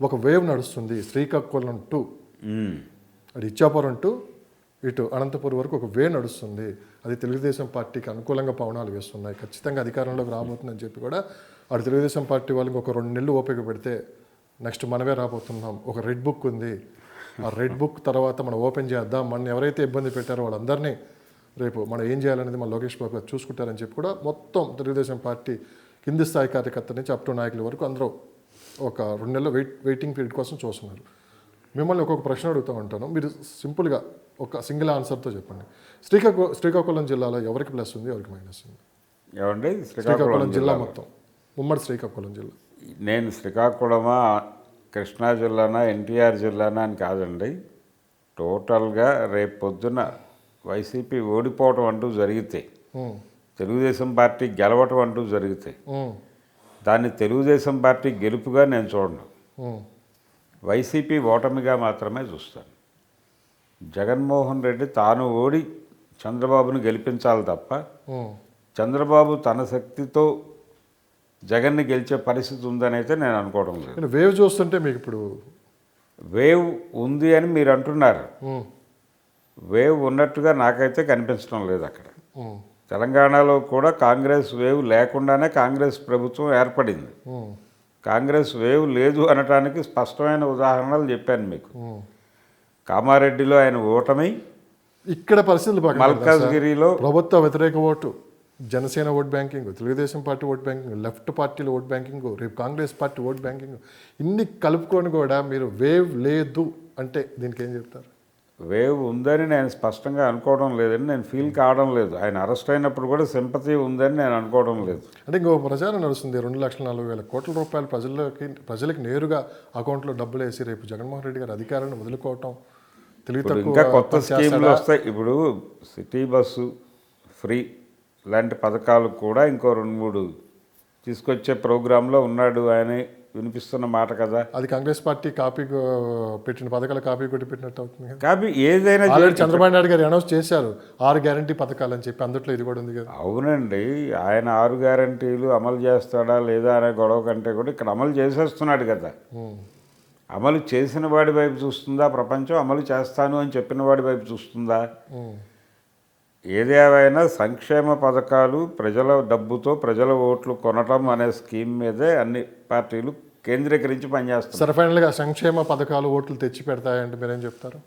ఒక వేవ్ నడుస్తుంది శ్రీకాకుళం టు. అటు ఇచ్చాపురం టు ఇటు అనంతపురం వరకు ఒక వే నడుస్తుంది. అది తెలుగుదేశం పార్టీకి అనుకూలంగా పవనాలు వేస్తున్నాయి. ఖచ్చితంగా అధికారంలోకి రాబోతుందని చెప్పి కూడా అటు తెలుగుదేశం పార్టీ వాళ్ళకి ఒక రెండు నెలలు ఓపిక పెడితే నెక్స్ట్ మనమే రాబోతున్నాం. ఒక రెడ్ బుక్ ఉంది. ఆ రెడ్ బుక్ తర్వాత మనం ఓపెన్ చేద్దాం. మన ఎవరైతే ఇబ్బంది పెట్టారో వాళ్ళందరినీ రేపు మనం ఏం చేయాలనేది మన లోకేష్ బాబు గారు చూసుకుంటారని చెప్పి కూడా మొత్తం తెలుగుదేశం పార్టీ కింది స్థాయి కార్యకర్త నుంచి అప్ టు నాయకుల వరకు అందరూ ఒక రెండు నెలల వెయిట్ వెయిటింగ్ పీరియడ్ కోసం చూస్తున్నారు. మిమ్మల్ని ఒక్కొక్క ప్రశ్న అడుగుతూ ఉంటాను. మీరు సింపుల్గా ఒక సింగిల్ ఆన్సర్తో చెప్పండి. శ్రీకాకుళం శ్రీకాకుళం జిల్లాలో ఎవరికి ప్లస్ ఉంది ఎవరికి మైనస్ ఉంది? ఏమండి? శ్రీకాకుళం జిల్లా మొత్తం. ఉమ్మడి శ్రీకాకుళం జిల్లా. నేను శ్రీకాకుళమా కృష్ణా జిల్లానా ఎన్టీఆర్ జిల్లానా అని కాదండి. టోటల్గా రేపు పొద్దున వైసీపీ ఓడిపోవటం అంటూ జరిగితే తెలుగుదేశం పార్టీ గెలవటం అంటూ జరిగితే దాన్ని తెలుగుదేశం పార్టీ గెలుపుగా నేను చూడను. వైసీపీ ఓటమిగా మాత్రమే చూస్తాను. జగన్మోహన్ రెడ్డి తాను ఓడి చంద్రబాబును గెలిపించాలి తప్ప. చంద్రబాబు తన శక్తితో జగన్ని గెలిచే పరిస్థితి ఉందని అయితే నేను అనుకోవడం లేదు. వేవ్ చూస్తుంటే మీకు ఇప్పుడు వేవ్ ఉంది అని మీరు అంటున్నారు. వేవ్ ఉన్నట్టుగా నాకైతే కనిపించడం లేదు అక్కడ. తెలంగాణలో కూడా కాంగ్రెస్ వేవ్ లేకుండానే కాంగ్రెస్ ప్రభుత్వం ఏర్పడింది. కాంగ్రెస్ వేవ్ లేదు అనటానికి స్పష్టమైన ఉదాహరణలు చెప్పాను మీకు. కామారెడ్డిలో ఆయన ఓటమి ఇక్కడ పరిస్థితులు మల్కాజ్గిరిలో ప్రభుత్వ వ్యతిరేక vote Janasena vote banking Telugu Desam party vote banking left పార్టీల ఓట్ బ్యాంకింగ్ రేపు కాంగ్రెస్ పార్టీ ఓట్ బ్యాంకింగ్ ఇన్ని కలుపుకొని కూడా మీరు వేవ్ లేదు అంటే దీనికి ఏం చెప్తారు? వేవ్ ఉందని నేను స్పష్టంగా అనుకోవడం లేదని నేను ఫీల్ కావడం లేదు. ఆయన అరెస్ట్ అయినప్పుడు కూడా సింపతి ఉందని నేను అనుకోవడం లేదు. అంటే ఇంకో ప్రచారం నడుస్తుంది. రెండు లక్షల నలభై వేల కోట్ల రూపాయలు ప్రజలకి ప్రజలకు నేరుగా అకౌంట్లో డబ్బులు వేసి రేపు జగన్మోహన్ రెడ్డి గారు అధికారాన్ని వదులుకోవటం తక్కువ ఇంకా కొత్త స్కీమ్లు? వస్తాయి. ఇప్పుడు సిటీ బస్సు ఫ్రీ లాంటి పథకాలు కూడా ఇంకో రెండు మూడు తీసుకొచ్చే ప్రోగ్రాంలో ఉన్నాడు ఆయన. వినిపిస్తున్న మాట కదా. అది కాంగ్రెస్ పార్టీ కాపీ పెట్టిన పథకాలు కాపీ కొట్టి పెట్టినట్టు అవుతుంది కాబట్టి ఏదైనా ఆల్రెడీ చంద్రబాబు నాయుడు గారు అనౌన్స్ చేశారు ఆరు గ్యారంటీ పథకాలు అని చెప్పి అందుట్లో ఇది కూడా ఉంది కదా. అవునండి ఆయన ఆరు గ్యారంటీలు అమలు చేస్తాడా లేదా అనే గొడవ కంటే కూడా ఇక్కడ అమలు చేసేస్తున్నాడు కదా. అమలు చేసిన వాడి వైపు చూస్తుందా ప్రపంచం? అమలు చేస్తాను అని చెప్పిన వాడి వైపు చూస్తుందా? ఉమ్. ఏదేమైనా సంక్షేమ పథకాలు ప్రజల డబ్బుతో ప్రజల ఓట్లు కొనటం అనే స్కీమ్ మీదే అన్ని పార్టీలు కేంద్రీకరించి పనిచేస్తున్నాయి. సరే ఫైనల్గా సంక్షేమ పథకాలు ఓట్లు తెచ్చి పెడతాయంటే మీరేం చెప్తారు?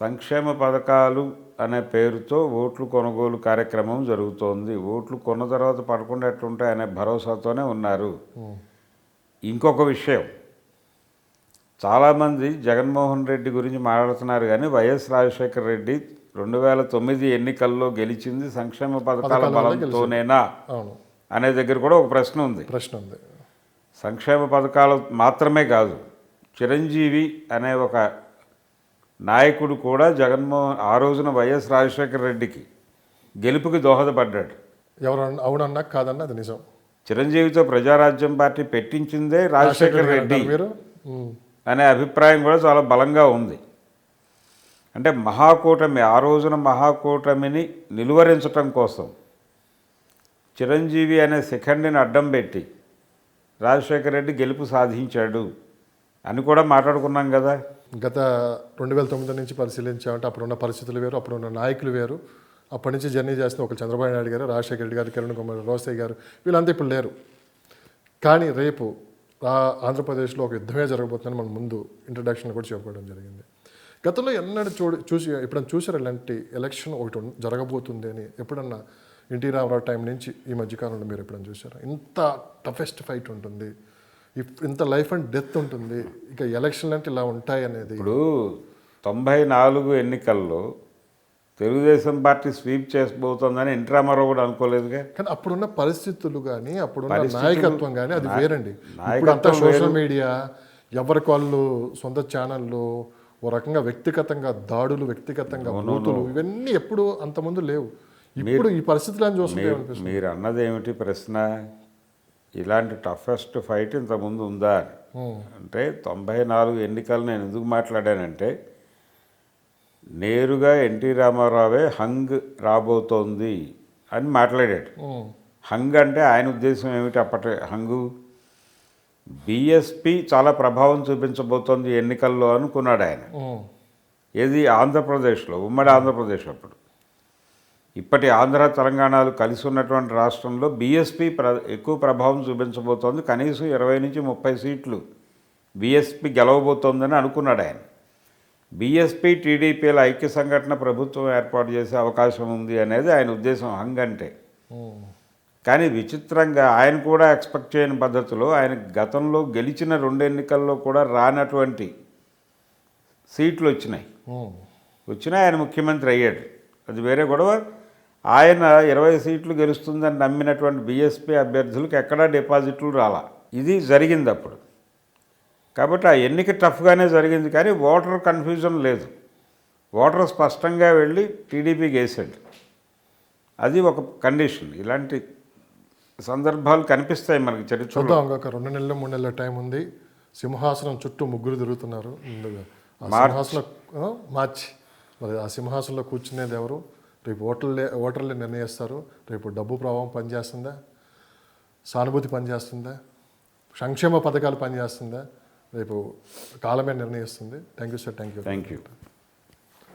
సంక్షేమ పథకాలు అనే పేరుతో ఓట్లు కొనుగోలు కార్యక్రమం జరుగుతోంది. ఓట్లు కొన్న తర్వాత పడకుండా ఎట్లుంటాయి అనే భరోసాతోనే ఉన్నారు. ఇంకొక విషయం. చాలామంది జగన్మోహన్ రెడ్డి గురించి మాట్లాడుతున్నారు కానీ వైఎస్ రాజశేఖర రెడ్డి రెండు వేల తొమ్మిది ఎన్నికల్లో గెలిచింది సంక్షేమ పథకాల బలంతోనేనా? అనే దగ్గర కూడా ఒక ప్రశ్న ఉంది. ప్రశ్న ఉంది. సంక్షేమ పథకాలు మాత్రమే కాదు చిరంజీవి అనే ఒక నాయకుడు కూడా జగన్మోహన్ ఆ రోజున వైఎస్ రాజశేఖర రెడ్డికి గెలుపుకి దోహదపడ్డాడు. ఎవరు అవునన్నా కాదన్నా అది నిజం. చిరంజీవితో ప్రజారాజ్యం పార్టీ పెట్టించిందే రాజశేఖర రెడ్డి. అనే అభిప్రాయం కూడా చాలా బలంగా ఉంది. అంటే మహాకూటమి ఆ రోజున మహాకూటమిని నిలువరించటం కోసం చిరంజీవి అనే శిఖండిని అడ్డం పెట్టి రాజశేఖర రెడ్డి గెలుపు సాధించాడు అని కూడా మాట్లాడుకున్నాం కదా. గత రెండు వేల తొమ్మిది నుంచి పరిశీలించామంటే అప్పుడున్న పరిస్థితులు వేరు అప్పుడున్న నాయకులు వేరు. అప్పటి నుంచి జర్నీ చేసిన ఒక చంద్రబాబు నాయుడు గారు రాజశేఖర రెడ్డి గారు కిరణ్ కుమార్ రోసయ్య గారు వీళ్ళంతా ఇప్పుడు లేరు. కానీ రేపు ఆంధ్రప్రదేశ్లో ఒక యుద్ధమే జరగబోతుందని మనం ముందు ఇంట్రడక్షన్ కూడా చెప్పుకోవడం జరిగింది. గతంలో ఎన్నడూ చూడ చూసి ఎప్పుడన్నా చూసారు ఇలాంటి ఎలక్షన్ ఒకటి జరగబోతుంది అని? ఎప్పుడన్నా ఎన్టీ రామారావు టైం నుంచి ఈ మధ్యకాలంలో మీరు ఎప్పుడన్నా చూసారా? ఇంత టఫెస్ట్ ఫైట్ ఉంటుంది. ఇంత లైఫ్ అండ్ డెత్ ఉంటుంది. ఇక ఎలక్షన్లు అంటే ఇలా ఉంటాయి అనేది. ఇప్పుడు తొంభై నాలుగు ఎన్నికల్లో తెలుగుదేశం పార్టీ స్వీప్ చేసిపోతుందని ఎన్టీ రామారావు కూడా అనుకోలేదుగా? కానీ అప్పుడున్న పరిస్థితులు కానీ అప్పుడున్న నాయకత్వం కానీ అది వేరండి. ఇప్పుడు అంతా సోషల్ మీడియా ఎవరికి వాళ్ళు సొంత ఛానళ్ళు ఓ రకంగా వ్యక్తిగతంగా దాడులు వ్యక్తిగతంగా బూతులు ఇవన్నీ ఎప్పుడు అంతకుముందు లేవు. ఇప్పుడు ఈ పరిస్థితులను చూస్తుంటే మీరు అన్నది ఏమిటి ప్రశ్న? ఇలాంటి టఫెస్ట్ ఫైట్ ఇంతకుముందు ఉందా అని. అంటే తొంభై నాలుగు ఎన్నికలు నేను ఎందుకు మాట్లాడానంటే నేరుగా ఎన్టీ రామారావే హంగ్ రాబోతోంది అని మాట్లాడాడు. హంగ్ అంటే ఆయన ఉద్దేశం ఏమిటి అప్పటి హంగు? బీఎస్పీ చాలా ప్రభావం చూపించబోతోంది ఎన్నికల్లో అనుకున్నాడు ఆయన. ఏది? ఆంధ్రప్రదేశ్లో ఉమ్మడి ఆంధ్రప్రదేశ్ అప్పుడు. ఇప్పటి ఆంధ్ర తెలంగాణలు కలిసి ఉన్నటువంటి రాష్ట్రంలో బీఎస్పీ ప్ర ఎక్కువ ప్రభావం చూపించబోతోంది. కనీసం ఇరవై నుంచి ముప్పై సీట్లు బీఎస్పీ గెలవబోతోందని అనుకున్నాడు ఆయన. బీఎస్పీ టీడీపీల ఐక్య సంఘటన ప్రభుత్వం ఏర్పాటు చేసే అవకాశం ఉంది అనేది ఆయన ఉద్దేశం హంగ్ అంటే కానీ విచిత్రంగా ఆయన కూడా ఎక్స్పెక్ట్ చేయని పద్ధతిలో ఆయన గతంలో గెలిచిన రెండు ఎన్నికల్లో కూడా రానటువంటి సీట్లు వచ్చినాయి. వచ్చినా ఆయన ముఖ్యమంత్రి అయ్యాడు. అది వేరే గొడవ. ఆయన ఇరవై సీట్లు గెలుస్తుందని నమ్మినటువంటి బీఎస్పీ అభ్యర్థులకు ఎక్కడా డిపాజిట్లు రాలా. ఇది జరిగింది అప్పుడు. కాబట్టి ఆ ఎన్నిక టఫ్గానే జరిగింది కానీ ఓటర్ కన్ఫ్యూజన్ లేదు. ఓటర్ స్పష్టంగా వెళ్ళి టీడీపీకి వేసాడు అది ఒక కండిషన్. ఇలాంటి సందర్భాలు కనిపిస్తాయి మనకి చరిత్రలో చూద్దాం ఇంకొక రెండు నెలలు మూడు నెలల టైం ఉంది. సింహాసనం చుట్టూ ముగ్గురు తిరుగుతున్నారు. సింహాసనం మార్చి. మరి ఆ సింహాసనంలో కూర్చునేది ఎవరు? రేపు ఓటర్లే ఓటర్లే నిర్ణయిస్తారు. రేపు డబ్బు ప్రభావం పనిచేస్తుందా? సానుభూతి పనిచేస్తుందా? సంక్షేమ పథకాలు పనిచేస్తుందా? రేపు కాలమే నిర్ణయిస్తుంది. Thank you sir. Thank you thank you